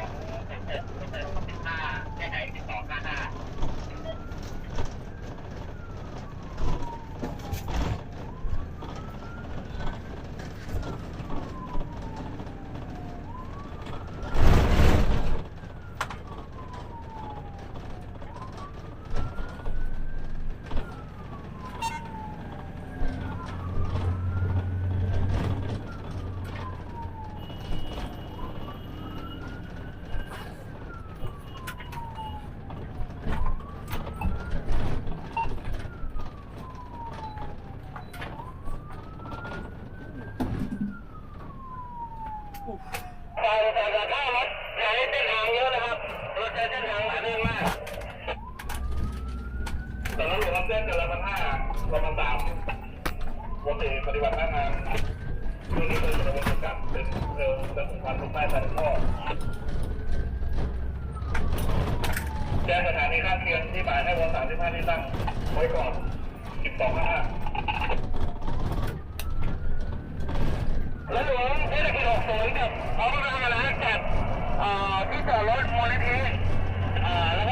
ของเสริมเสริมก็เป็นค่าใช้จ่ายติดต่อ แต่แต่ถ้ารถใช้เส้นทางเยอนะครับรถใช้เส้นทางหลายเรื่มากแต่รถหลวงเส้นแต่ละพันห้าพันสามปกติปฏิบัติหน้างานช่วงนี้เป็นระบบการเป็นเร็วและสำคัญลงใต้สายท่อแจ้งสถานีข้างเคียงที่หมายให้วันสามสิบห้าที่ตั้งไว้ก่อนสิบสองห้าและหลวงเทศกิจ60 ที่จอดรถมูลนิธิอ่อแล้วก็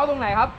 ข้าตรงไหนครับ